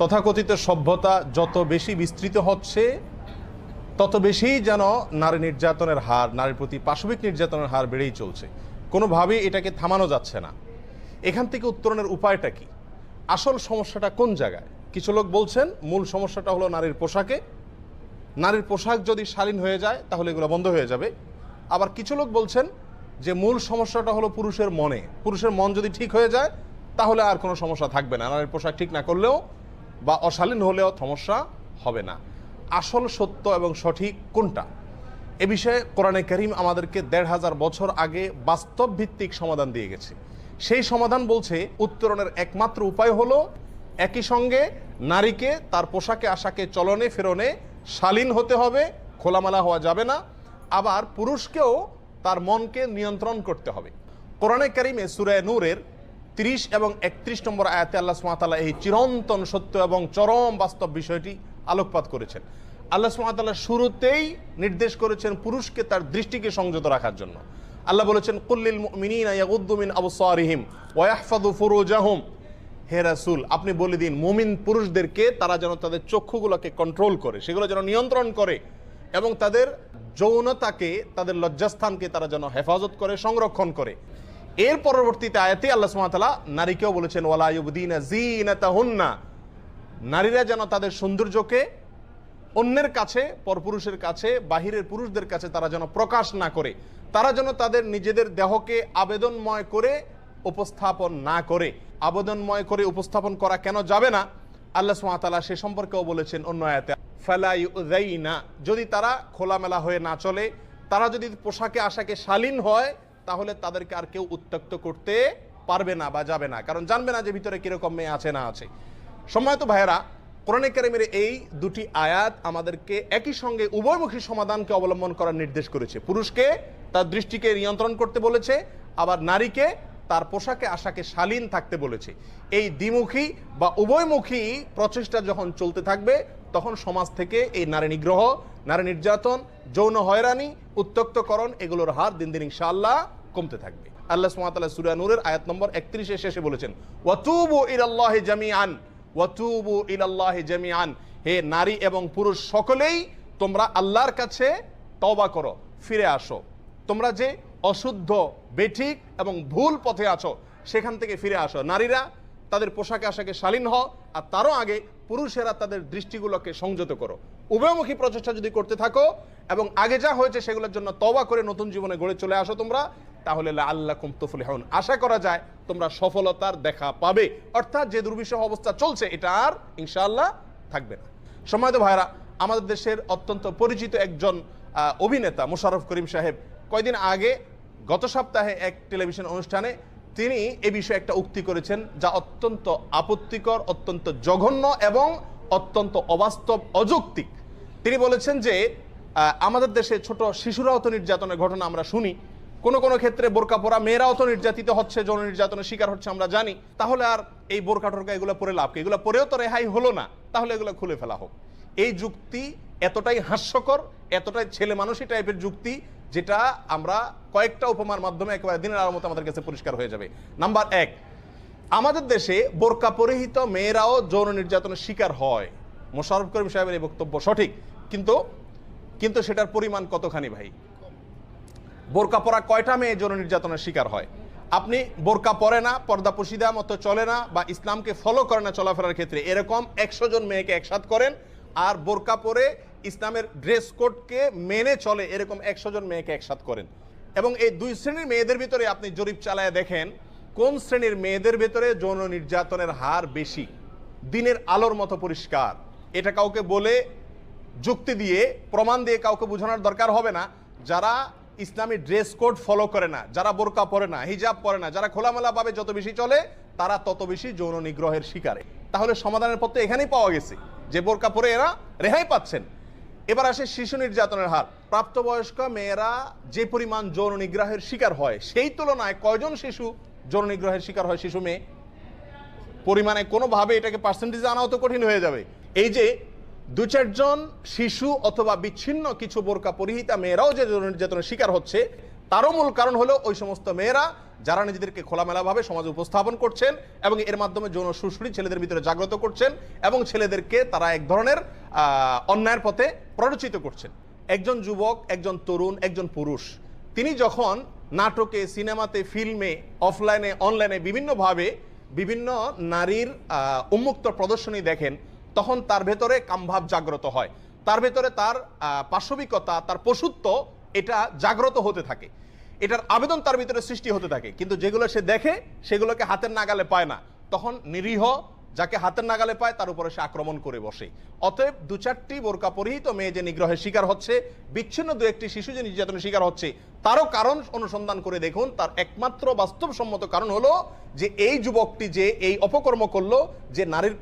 তথাকথিত সভ্যতা যত বেশি বিস্তৃত হচ্ছে, তত বেশিই যেন নারী নির্যাতনের হার, নারীর প্রতি পাশবিক নির্যাতনের হার বেড়েই চলছে। কোনোভাবেই এটাকে থামানো যাচ্ছে না। এখান থেকে উত্তরণের উপায়টা কি? আসল সমস্যাটা কোন জায়গায়? কিছু লোক বলছেন, মূল সমস্যাটা হলো নারীর পোশাকে। নারীর পোশাক যদি শালীন হয়ে যায়, তাহলে এগুলো বন্ধ হয়ে যাবে। আবার কিছু লোক বলছেন যে মূল সমস্যাটা হলো পুরুষের মনে। পুরুষের মন যদি ঠিক হয়ে যায়, তাহলে আর কোনো সমস্যা থাকবে না। নারীর পোশাক ঠিক না করলেও বা অশালীন হলেও সমস্যা হবে না। আসল সত্য এবং সঠিক কোনটা? এ বিষয়ে কোরআনে করিম আমাদেরকে দেড় হাজার বছর আগে বাস্তব ভিত্তিক সমাধান দিয়ে গেছে। সেই সমাধান বলছে, উত্তরণের একমাত্র উপায় হলো একই সঙ্গে নারীকে তার পোশাকে, আশাকে, চলনে, ফেরনে শালীন হতে হবে, খোলামেলা হওয়া যাবে না। আবার পুরুষকেও তার মনকে নিয়ন্ত্রণ করতে হবে। কোরআনে কারিমে সুরায় নূরের তিরিশ এবং একত্রিশ নম্বর আয়াতে আল্লাহ সুমাতাল্লাহ এই চিরন্তন সত্য এবং চরম বাস্তব বিষয়টি আলোকপাত করেছেন। আল্লাহ সুমাতাল্লাহ শুরুতেই নির্দেশ করেছেন পুরুষকে তার দৃষ্টিকে সংযত রাখার জন্য। আল্লাহ বলেছেন কুল্লিল মিনিনা ইয়াগুদ্দু মিন আবসারিহিম ওয়া ইয়াহফাযু ফুরুজাহুম। হে রাসূল, আপনি বলে দিন, মুমিন পুরুষদেরকে তারা যেন তাদের চক্ষুগুলোকে কন্ট্রোল করে, সেগুলো যেন নিয়ন্ত্রণ করে এবং তাদের যৌনতাকে, তাদের লজ্জাস্থানকে তারা যেন হেফাজত করে, সংরক্ষণ করে। এর পরবর্তীতে আয়াতে আল্লাহ সুবহানাহু নারীকেও বলেছেন, ওয়ালা ইউবদিনা জিনাতাহুন্না নারীরা যেন তাদের সৌন্দর্যকে অন্যের কাছে, পরপুরুষের কাছে, বাহিরের পুরুষদের কাছে তারা যেন প্রকাশ না করে, তারা যেন তাদের নিজেদের দেহকে আবেদনময় করে উপস্থাপন না করে। আবেদনময় করে উপস্থাপন করা কেন যাবে না? আল্লাহ সুমাতালা সে সম্পর্কেও বলেছেন অন্য আয়াতে ফালাই না যদি তারা খোলামেলা হয়ে না চলে, তারা যদি পোশাকে আশাকে শালীন হয় তাহলে তাদেরকে আর কেউ উত্তক্ত করতে পারবে না বা যাবে না। কারণ জানবে না যে ভিতরে কীরকম মেয়ে আছে না আছে। সম্মানিত ভাইয়েরা, কোরআনে কারিমের এই দুটি আয়াত আমাদেরকে একই সঙ্গে উভয়মুখী সমাধানকে অবলম্বন করার নির্দেশ করেছে। পুরুষকে তার দৃষ্টিকে নিয়ন্ত্রণ করতে বলেছে, আবার নারীকে তার পোশাকে, আশাকে শালীন থাকতে বলেছে। এই দ্বিমুখী বা উভয়মুখী প্রচেষ্টা যখন চলতে থাকবে, তখন সমাজ থেকে এই নারী নিগ্রহ নারী নির্যাতন, যৌন হয়রানি উত্তক্তকরণ এগুলোর হার দিন দিন ইনশাআল্লাহ কমতে থাকবে। আল্লাহ সুমাতাল্লাহ সুরা নূরের আয়াত নম্বর একত্রিশে শেষে বলেছেন, ওয়াতুবু ইলাল্লাহি জামিআন, ওয়াতুবু ইলাল্লাহি জামিআন, হে নারী এবং পুরুষ সকলেই তোমরা আল্লাহর কাছে তবা করো, ফিরে আসো। তোমরা যে অশুদ্ধ, বেঠিক এবং ভুল পথে আছো, সেখান থেকে ফিরে আসো। নারীরা তাদের পোশাকে আশাকে শালীন হও আর তারও আগে পুরুষেরা তাদের দৃষ্টিগুলোকে সংযত করো। উভয়মুখী প্রচেষ্টা যদি করতে থাকো এবং আগে যা হয়েছে সেগুলোর জন্য তবা করে নতুন জীবনে গড়ে চলে আসো তোমরা, তাহলে আল্লাহ কুমতফুল হন আশা করা যায় তোমরা সফলতার দেখা পাবে। অর্থাৎ যে দুর্বিষহ অবস্থা চলছে, এটা আর ইনশাআল্লাহ থাকবে না। সময় ভাইরা আমাদের দেশের অত্যন্ত পরিচিত একজন অভিনেতা মোশাররফ করিম সাহেব, কয়দিন আগে গত সপ্তাহে এক টেলিভিশন অনুষ্ঠানে তিনি এ বিষয়ে একটা উক্তি করেছেন যা অত্যন্ত আপত্তিকর, অত্যন্ত জঘন্য এবং অত্যন্ত অবাস্তব, অযৌক্তিক। তিনি বলেছেন যে আমাদের দেশে ছোট শিশুরাও তো নির্যাতনের ঘটনা আমরা শুনি। কোনো কোনো ক্ষেত্রে বোরকা পরা মেয়েরাও তো নির্যাতিত হচ্ছে, যৌন নির্যাতনের শিকার হচ্ছে আমরা জানি। তাহলে আর এই বোরকা টোরকা এগুলো পরে লাভ এগুলো পরেও তো রেহাই হলো না। তাহলে এগুলো খুলে ফেলা হোক। এই যুক্তি এতটাই হাস্যকর, এতটাই ছেলে মানুষই টাইপের যুক্তি, যেটা আমরা কয়েকটা উপমার মাধ্যমে একেবারে দিনের আলো মতো আমাদের কাছে পরিষ্কার হয়ে যাবে। নাম্বার এক, আমাদের দেশে বোরকা পরিহিত মেয়েরাও যৌন নির্যাতনের শিকার হয়। মোশারফ করিম সাহেবের এই বক্তব্য সঠিক। কিন্তু কিন্তু সেটার পরিমাণ কতখানি ভাই? বোরকা পরা কয়টা মেয়ে যৌন নির্যাতনের শিকার হয়? আপনি বোরকা পরে না, পর্দা পশিদা মতো চলে না, বা ইসলামকে ফলো করে না চলাফেরার ক্ষেত্রে এরকম একশো জন মেয়েকে একসাথ করেন, আর বোরকা পরে ইসলামের ড্রেস কোডকে মেনে চলে এরকম একশো জন মেয়েকে একসাথ করেন। এবং এই দুই শ্রেণির মেয়েদের ভিতরে আপনি জরিপ চালায় দেখেন, কোন শ্রেণির মেয়েদের ভিতরে যৌন নির্যাতনের হার বেশি? দিনের আলোর মতো পরিষ্কার। এটা কাউকে বলে যুক্তি দিয়ে, প্রমাণ দিয়ে কাউকে বোঝানোর দরকার হবে না। যারা ইসলামী ড্রেস কোড ফলো করে না, যারা বোরকা পরে না, হিজাব পরে না, যারা খোলামেলা ভাবে যত বেশি চলে, তারা তত বেশি যৌন নিগ্রহের শিকারে। তাহলে সমাধানের পথ এখানেই পাওয়া গেছে, যে বোরকা পরে এরা রেহাই পাচ্ছেন। এবার আসে শিশু নির্যাতনের হার। প্রাপ্তবয়স্ক মেয়েরা যে পরিমাণ যৌন নিগ্রহের শিকার হয়, সেই তুলনায় কয়জন শিশু যৌন নিগ্রহের শিকার হয় শিশু মেয়ে? পরিমাণে কোনোভাবে এটাকে পার্সেন্টেজে আনাও তো কঠিন হয়ে যাবে। এই যে দু চারজন শিশু অথবা বিচ্ছিন্ন কিছু বোরকা পরিহিতা মেয়েরাও যে নির্যাতনের শিকার হচ্ছে, তারও মূল কারণ হলো ওই সমস্ত মেয়েরা যারা নিজেদেরকে খোলামেলাভাবে সমাজে উপস্থাপন করছেন এবং এর মাধ্যমে যৌন সুশ্রী ছেলেদের ভিতরে জাগ্রত করছেন এবং ছেলেদেরকে তারা এক ধরনের অন্যায়ের পথে প্ররোচিত করছেন। একজন যুবক, একজন তরুণ, একজন পুরুষ, তিনি যখন নাটকে, সিনেমাতে, ফিল্মে, অফলাইনে, অনলাইনে বিভিন্নভাবে বিভিন্ন নারীর উন্মুক্ত প্রদর্শনী দেখেন তখন তার ভেতরে কামভাব জাগ্রত হয়। তার ভেতরে তার পাশবিকতা, তার পশুত্ব, এটা জাগ্রত হতে থাকে। এটার আবেদন তার ভিতরে সৃষ্টি হতে থাকে। কিন্তু যেগুলো সে দেখে, সেগুলোকে হাতের নাগালে পায় না। তখন নিরীহ যাকে হাতের নাগালে পায়, তার উপরে সে আক্রমণ করে বসে। অতএব দু চারটি বোরকা পরিহিত মেয়ে যে নিগ্রহের শিকার হচ্ছে, বিচ্ছিন্ন দু একটি শিশু যে নির্যাতনের শিকার হচ্ছে, তারও কারণ অনুসন্ধান করে দেখুন। তার একমাত্র বাস্তবসম্মত কারণ হলো যে এই যুবকটি যে এই অপকর্ম করল, যে নারীর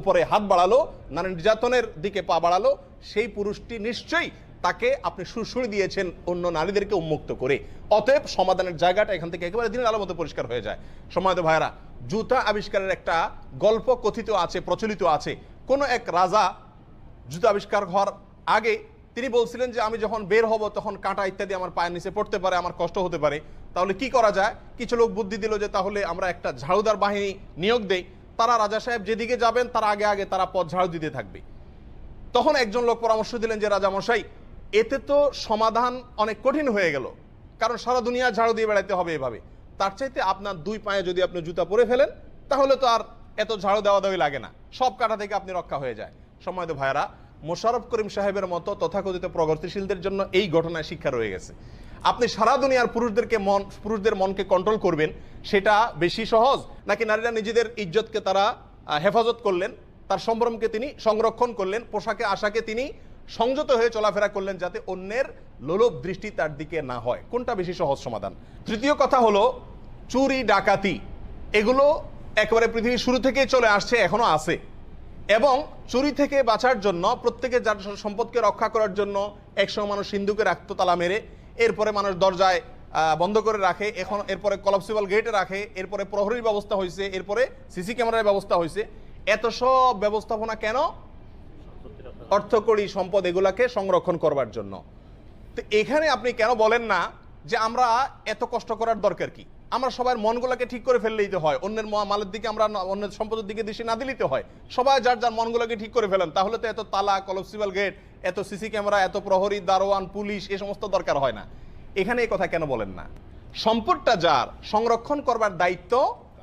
উপরে হাত বাড়ালো, নারী নির্যাতনের দিকে পা বাড়ালো, সেই পুরুষটি নিশ্চয়ই তাকে আপনি সুরসুরি দিয়েছেন অন্য নারীদেরকে উন্মুক্ত করে। অতএব সমাধানের জায়গাটা এখান থেকে একেবারে দিনের আলো মতো পরিষ্কার হয়ে যায়। সময়ত ভাইরা জুতা আবিষ্কারের একটা গল্প কথিত আছে, প্রচলিত আছে। কোন এক রাজা জুতা আবিষ্কার হওয়ার আগে তিনি বলছিলেন যে, আমি যখন বের হব তখন কাঁটা ইত্যাদি আমার পায়ের নিচে পড়তে পারে, আমার কষ্ট হতে পারে। তাহলে কি করা যায়? কিছু লোক বুদ্ধি দিল যে, তাহলে আমরা একটা ঝাড়ুদার বাহিনী নিয়োগ দেই। তারা রাজা সাহেব যেদিকে যাবেন, তার আগে আগে তারা পথ ঝাড়ু দিতে থাকবে। তখন একজন লোক পরামর্শ দিলেন যে রাজা মশাই এতে তো সমাধান অনেক কঠিন হয়ে গেল। কারণ সারা দুনিয়া ঝাড়ু দিয়ে বেড়াইতে হবে এভাবে। তার চাইতে আপনার দুই পায়ে যদি আপনি জুতা পরে ফেলেন, তাহলে তো আর এত ঝাড়ু দেওয়া দেওয়াই লাগে না। সব কাটা থেকে আপনি রক্ষা হয়ে যায়। সময় তো ভাইরা মোশারফ করিম সাহেবের মতো তথাকথিত প্রগতিশীলদের জন্য এই ঘটনায় শিক্ষা রয়ে গেছে। আপনি সারা দুনিয়ার পুরুষদেরকে মন, পুরুষদের মনকে কন্ট্রোল করবেন, সেটা বেশি সহজ। নাকি নারীরা নিজেদের ইজ্জতকে তারা হেফাজত করলেন, তার সম্ভ্রমকে তিনি সংরক্ষণ করলেন, পোশাকে, আশাকে তিনি সংযত হয়ে চলাফেরা করলেন যাতে অন্যের লোলভ দৃষ্টি তার দিকে না হয়। কোনটা বেশি সহজ সমাধান? তৃতীয় কথা হলো, চুরি, ডাকাতি, এগুলো একেবারে পৃথিবীর শুরু থেকেই চলে আসছে, এখনও আছে। এবং চুরি থেকে বাঁচার জন্য, প্রত্যেকের যার সম্পদকে রক্ষা করার জন্য একসময় মানুষ সিন্ধুকে রাখতো তালা মেরে, এরপরে মানুষ দরজায় বন্ধ করে রাখে, এখন এরপরে কলাপসিবল গেটে রাখে, এরপরে প্রহরীর ব্যবস্থা হয়েছে, এরপরে সিসি ক্যামেরার ব্যবস্থা হয়েছে। এত সব ব্যবস্থাপনা কেন অর্থকড়ি সম্পদ এগুলাকে সংরক্ষণ করবার জন্য। তো এখানে আপনি কেন বলেন না যে আমরা এত কষ্ট করার দরকার কি? আমরা সবার মনগুলোকে ঠিক করে ফেললেই তো হয়। অন্যের মালের দিকে আমরা অন্যের সম্পদের দিকে দৃষ্টি না দিলেই তো হয়। সবাই যার যার মনগুলোকে ঠিক করে ফেলেন। তাহলে তো এত তালা, কলপসিবল গেট, এত সিসি ক্যামেরা, এত প্রহরী, দারোয়ান, পুলিশ এ সমস্ত দরকার হয় না। এখানে এই কথা কেন বলেন না? সম্পদটা যার, সংরক্ষণ করবার দায়িত্ব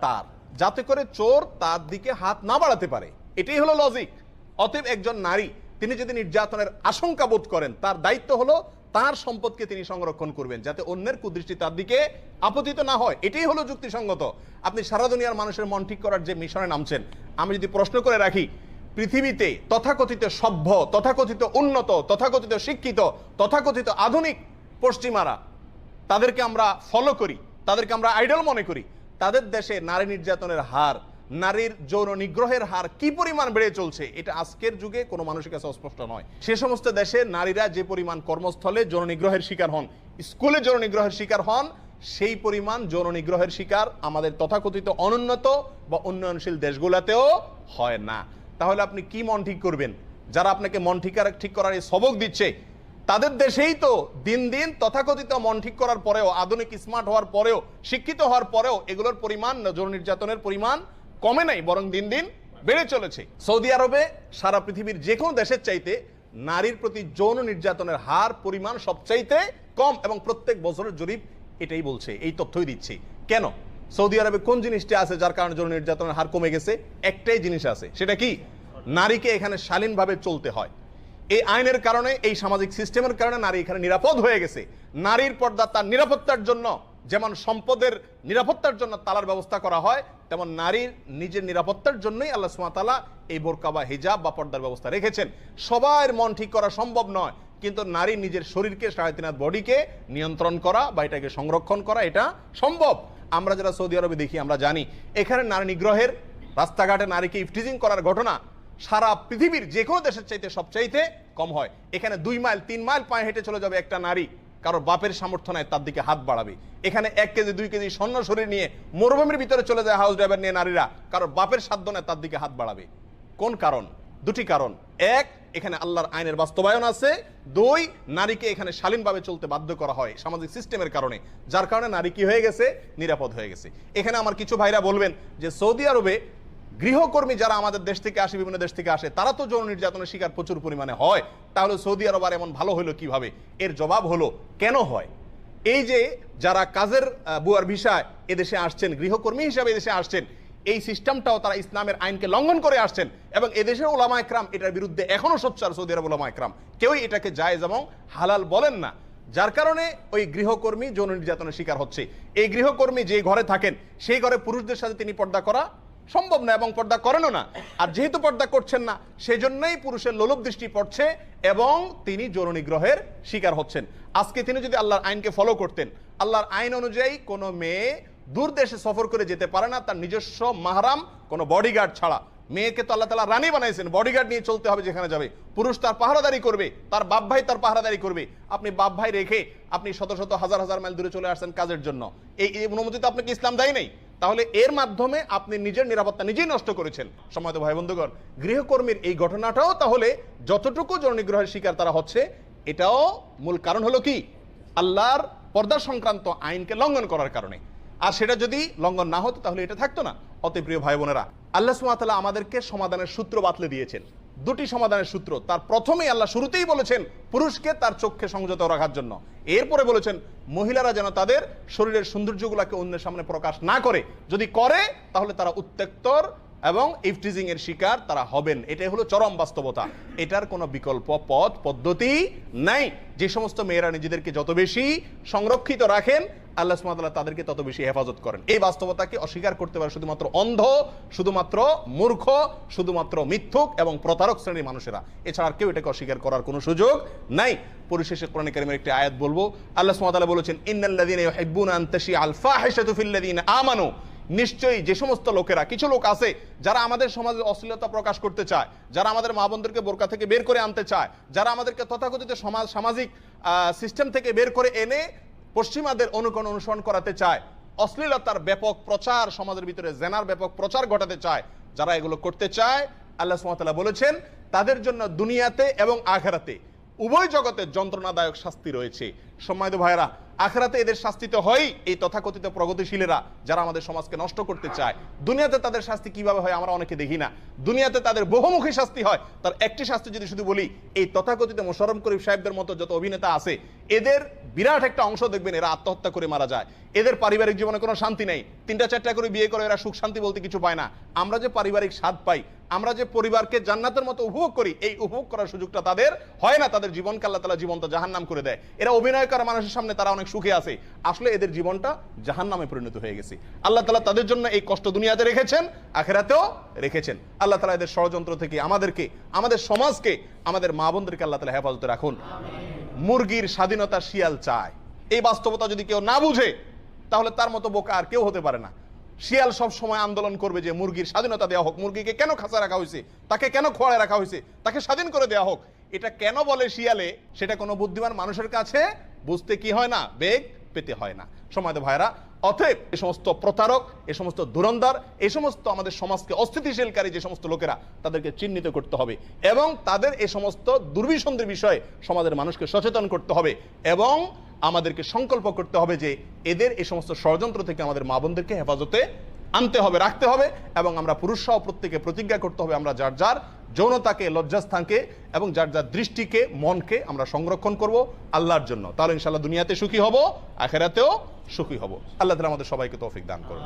তার। যাতে করে চোর তার দিকে হাত না বাড়াতে পারে। এটাই হলো লজিক অতএব একজন নারী তিনি যদি নির্যাতনের আশঙ্কা বোধ করেন, তার দায়িত্ব হলো তার সম্পদকে তিনি সংরক্ষণ করবেন, যাতে অন্যের কুদৃষ্টি তার দিকে আপতিত না হয়। এটাই হলো যুক্তিসঙ্গত। আপনি সারা দুনিয়ার মানুষের মন ঠিক করার যে মিশনে নামছেন, আমি যদি প্রশ্ন করে রাখি, পৃথিবীতে তথাকথিত সভ্য, তথাকথিত উন্নত, তথাকথিত শিক্ষিত, তথাকথিত আধুনিক পশ্চিমারা, তাদেরকে আমরা ফলো করি, তাদেরকে আমরা আইডল মনে করি, তাদের দেশে নারী নির্যাতনের হার নারীর যৌন নিগ্রহের হার কি পরিমাণ বেড়ে চলছে? এটা আজকের যুগে কোনো মানুষের কাছে অস্পষ্ট নয়। সে সমস্ত দেশে নারীরা যে পরিমাণ কর্মস্থলে যৌন নিগ্রহের শিকার হন, স্কুলে যৌন নিগ্রহের শিকার হন, সেই পরিমাণ যৌন নিগ্রহের শিকার আমাদের তথাকথিত অনুন্নত বা উন্নয়নশীল দেশগুলোতেও হয় না। তাহলে আপনি কি মন ঠিক করবেন? যারা আপনাকে মন ঠিক ঠিক করার এই সবক দিচ্ছে, তাদের দেশেই তো দিন দিন তথাকথিত মন ঠিক করার পরেও, আধুনিক স্মার্ট হওয়ার পরেও, শিক্ষিত হওয়ার পরেও এগুলোর পরিমাণ, যৌন নির্যাতনের পরিমাণ কমে নাই, বরং দিন দিন বেড়ে চলেছে। সৌদি আরবে সারা পৃথিবীর যে কোনো দেশের চাইতে নারীর প্রতি যৌন নির্যাতনের হার পরিমাণ সবচাইতে কম এবং প্রত্যেক বছরের জরিপ এটাই বলছে, এই তথ্যই দিচ্ছি। কেন? সৌদি আরবে কোন জিনিসটি আছে যার কারণে যৌন নির্যাতনের হার কমে গেছে? একটাই জিনিস আছে, সেটা কি? নারীকে এখানে শালীনভাবে চলতে হয়। এই আইনের কারণে, এই সামাজিক সিস্টেমের কারণে নারী এখানে নিরাপদ হয়ে গেছে। নারীর পর্দা তার নিরাপত্তার জন্য যেমন সম্পদের নিরাপত্তার জন্য তালার ব্যবস্থা করা হয়, তেমন নারীর নিজের নিরাপত্তার জন্যই আল্লাহ সুমাতালা এই বোরকা বা হিজাব বা পর্দার ব্যবস্থা রেখেছেন। সবার মন ঠিক করা সম্ভব নয়, কিন্তু নারী নিজের শরীরকে সাড়ে বডিকে নিয়ন্ত্রণ করা বা এটাকে সংরক্ষণ করা, এটা সম্ভব। আমরা যারা সৌদি আরবে দেখি, আমরা জানি, এখানে নারী নিগ্রহের রাস্তাঘাটে নারীকে ইফটিজিং করার ঘটনা সারা পৃথিবীর যে কোনো দেশের চাইতে সবচাইতে কম হয়। এখানে দুই মাইল, তিন মাইল পায়ে হেঁটে চলে যাবে একটা নারী। কারোর বাপের সামর্থ্য নাই, তার দিকে হাত বাড়াবে। এখানে এক কেজি, দুই কেজি স্বর্ণ শরীর নিয়ে মরুভূমির ভিতরে চলে যায় হাউস ড্রাইভার নিয়ে নারীরা। কারও বাপের সাধ্য নেয় তার দিকে হাত বাড়াবে। কোন কারণ? দুটি কারণ। এক, এখানে আল্লাহর আইনের বাস্তবায়ন আছে। দুই, নারীকে এখানে শালীনভাবে চলতে বাধ্য করা হয় সামাজিক সিস্টেমের কারণে। যার কারণে নারী কি হয়ে গেছে? নিরাপদ হয়ে গেছে। এখানে আমার কিছু ভাইরা বলবেন যে সৌদি আরবে গৃহকর্মী যারা আমাদের দেশ থেকে আসে, বিভিন্ন দেশ থেকে আসে, তারা তো যৌন নির্যাতনের শিকার প্রচুর পরিমাণে হয়। তাহলে সৌদি আরব আর এমন ভালো হলো কীভাবে? এর জবাব হলো, কেন হয়? এই যে যারা কাজের বুয়ার ভিসায় এদেশে আসছেন, গৃহকর্মী হিসাবে এদেশে আসছেন, এই সিস্টেমটাও তারা ইসলামের আইনকে লঙ্ঘন করে আসছেন। এবং এদেশের ওলামা একরাম এটার বিরুদ্ধে এখনও সোচ্চার সৌদি আরব ওলামা একরাম। কেউই এটাকে জায়েজ এবং হালাল বলেন না। যার কারণে ওই গৃহকর্মী যৌন নির্যাতনের শিকার হচ্ছে। এই গৃহকর্মী যে ঘরে থাকেন, সেই ঘরে পুরুষদের সাথে তিনি পর্দা করা সম্ভব না এবং পর্দা করেনও না। আর যেহেতু পর্দা করছেন না, সেজন্যই পুরুষের লোলভ দৃষ্টি পড়ছে এবং তিনি যৌন নিগ্রহের শিকার হচ্ছেন। আজকে তিনি যদি আল্লাহর আইনকে ফলো করতেন, আল্লাহর আইন অনুযায়ী কোনো মেয়ে দূর দেশে সফর করে যেতে পারে না, তার নিজস্ব মাহারাম, কোনো বডিগার্ড ছাড়া। মেয়েকে তো আল্লাহ তালা রানী বানাইছেন বডিগার্ড নিয়ে চলতে হবে যেখানে যাবে। পুরুষ তার পাহারাদারি করবে, তার বাপ ভাই তার পাহারাদারি করবে। আপনি বাপ ভাই রেখে আপনি শত শত হাজার হাজার মাইল দূরে চলে আসছেন কাজের জন্য। এই এই অনুমতি তো আপনাকে ইসলাম দেয় নেই। তাহলে এর মাধ্যমে আপনি নিজের নিরাপত্তা নিজেই নষ্ট করেছেন। সময় ভাই বন্ধুগণ, গৃহকর্মীর এই ঘটনাটাও তাহলে যতটুকু জননিগ্রহের শিকার তারা হচ্ছে, এটাও মূল কারণ হলো কি? আল্লাহর পর্দা সংক্রান্ত আইনকে লঙ্ঘন করার কারণে। আর সেটা যদি লঙ্ঘন না হতো তাহলে এটা থাকতো না। অতি প্রিয় ভাই বোনেরা, আল্লাহ সুমাতাল্লাহ আমাদেরকে সমাধানের সূত্র বাতলে দিয়েছেন। দুটি সমাধানের সূত্র। তার প্রথমেই আল্লাহ শুরুতেই বলেছেন, পুরুষকে তার চোখকে সংযত রাখার জন্য। এরপরে বলেছেন, মহিলারা যেন তাদের শরীরের সৌন্দর্যগুলোকে অন্যের সামনে প্রকাশ না করে। যদি করে, তাহলে তারা উত্তেক্তর এবং ইফটিজিং এর শিকার তারা হবেন। এটাই হলো চরম বাস্তবতা। এটার কোনো বিকল্প পথ, পদ্ধতি নাই। যে সমস্ত মেয়েরা নিজেদেরকে যত বেশি সংরক্ষিত রাখেন, আল্লাহ সুমাতাল্লাহ তাদেরকে তত বেশি হেফাজত করেন। এই বাস্তবতাকে অস্বীকার করতে পারে শুধুমাত্র অন্ধ, শুধুমাত্র মূর্খ, শুধুমাত্র মিথ্যুক এবং প্রতারক শ্রেণির মানুষেরা। এছাড়া আর কেউ এটাকে অস্বীকার করার কোনো সুযোগ নাই। পরিশেষে কোরআন কারিমের একটি আয়াত বলব। আল্লাহ সুমাতাল্লাহ বলেছেন ইন্নাল্লাযীনা ইউহিব্বুনা আন তাশিআ আল ফাহিশাতু ফিল্লাযীনা আমানু। নিশ্চয়ই যে সমস্ত লোকেরা, কিছু লোক আছে যারা আমাদের সমাজে অশ্লীলতা প্রকাশ করতে চায়, যারা আমাদের মা বোনদেরকে বোরকা থেকে বের করে আনতে চায়, যারা আমাদেরকে তথাকথিত সমাজ, সামাজিক সিস্টেম থেকে বের করে এনে পশ্চিমাদের অনুকরণ অনুসরণ করাতে চায়, অশ্লীলতার ব্যাপক প্রচার সমাজের ভিতরে, জেনার ব্যাপক প্রচার ঘটাতে চায়, যারা এগুলো করতে চায়, আল্লাহ সুমাতাল্লাহ বলেছেন, তাদের জন্য দুনিয়াতে এবং আখেরাতে উভয় জগতে যন্ত্রণাদায়ক শাস্তি রয়েছে। সম্মানিত ভাইরা আখরাতে এদের শাস্তি তো হয় এই তথাকথিত প্রগতিশীলেরা যারা আমাদের সমাজকে নষ্ট করতে চায়, দুনিয়াতে তাদের শাস্তি কীভাবে হয় আমরা অনেকে দেখি না। দুনিয়াতে তাদের বহুমুখী শাস্তি হয়, তার একটি শাস্তি যদি শুধু বলি, এই তথাকথিত মোশাররফ করিম সাহেবদের মতো যত অভিনেতা আছে, এদের বিরাট একটা অংশ দেখবেন এরা আত্মহত্যা করে মারা যায়। এদের পারিবারিক জীবনে কোনো শান্তি নেই। তিনটা চারটা করে বিয়ে করে এরা সুখ শান্তি বলতে কিছু পায় না। আমরা যে পারিবারিক স্বাদ পাই, আমরা যে পরিবারকে জান্নাতের মতো উপভোগ করি, এই উপভোগ করার সুযোগটা তাদের হয় না। তাদের জীবনকে আল্লাহ তালা জীবন্ত জাহান্নাম করে দেয়। এরা অভিনয় করা মানুষের সামনে তারা অনেক সুখে আছে। আসলে এদের জীবনটা জাহান্নামে পরিণত হয়ে গেছে। আল্লাহ তালা তাদের জন্য এই কষ্ট দুনিয়াতে রেখেছেন, আখেরাতেও রেখেছেন। আল্লাহ তালা এদের ষড়যন্ত্র থেকে আমাদেরকে, আমাদের সমাজকে, আমাদের মা বোনদেরকে আল্লাহ তালা হেফাজতে রাখুন। মুরগির স্বাধীনতা শিয়াল চায়। এই বাস্তবতা যদি কেউ না বুঝে, তাহলে তার মতো বোকা আর কেউ হতে পারে না। শিয়াল সব সময় আন্দোলন করবে যে, মুরগির স্বাধীনতা দেওয়া হোক, মুরগিকে কেন খাঁচা রাখা হয়েছে? তাকে কেন খোয়াড়ে রাখা হয়েছে? তাকে স্বাধীন করে দেওয়া হোক। এটা কেন বলে শিয়ালে? সেটা কোনো বুদ্ধিমান মানুষের কাছে বুঝতে কি হয় না? বেগ পেতে হয় না। সময় ভাইরা অতএব এ সমস্ত প্রতারক, এ সমস্ত দুরন্দার এই সমস্ত আমাদের সমাজকে অস্থিতিশীলকারী যে সমস্ত লোকেরা, তাদেরকে চিহ্নিত করতে হবে এবং তাদের এ সমস্ত দুর্বিসন্ধির বিষয়ে সমাজের মানুষকে সচেতন করতে হবে এবং আমাদেরকে সংকল্প করতে হবে যে এদের এই সমস্ত ষড়যন্ত্র থেকে আমাদের মা বোনদেরকে হেফাজতে আনতে হবে, রাখতে হবে এবং আমরা পুরুষসহ প্রত্যেকে প্রতিজ্ঞা করতে হবে আমরা যার যার যৌনতাকে, লজ্জাস্থানকে এবং যার যার দৃষ্টিকে, মনকে আমরা সংরক্ষণ করব আল্লাহর জন্য। তাহলে ইনশাল্লাহ দুনিয়াতে সুখী হব, আখেরাতেও সুখী হব। আল্লাহ তালা আমাদের সবাইকে তৌফিক দান করুন।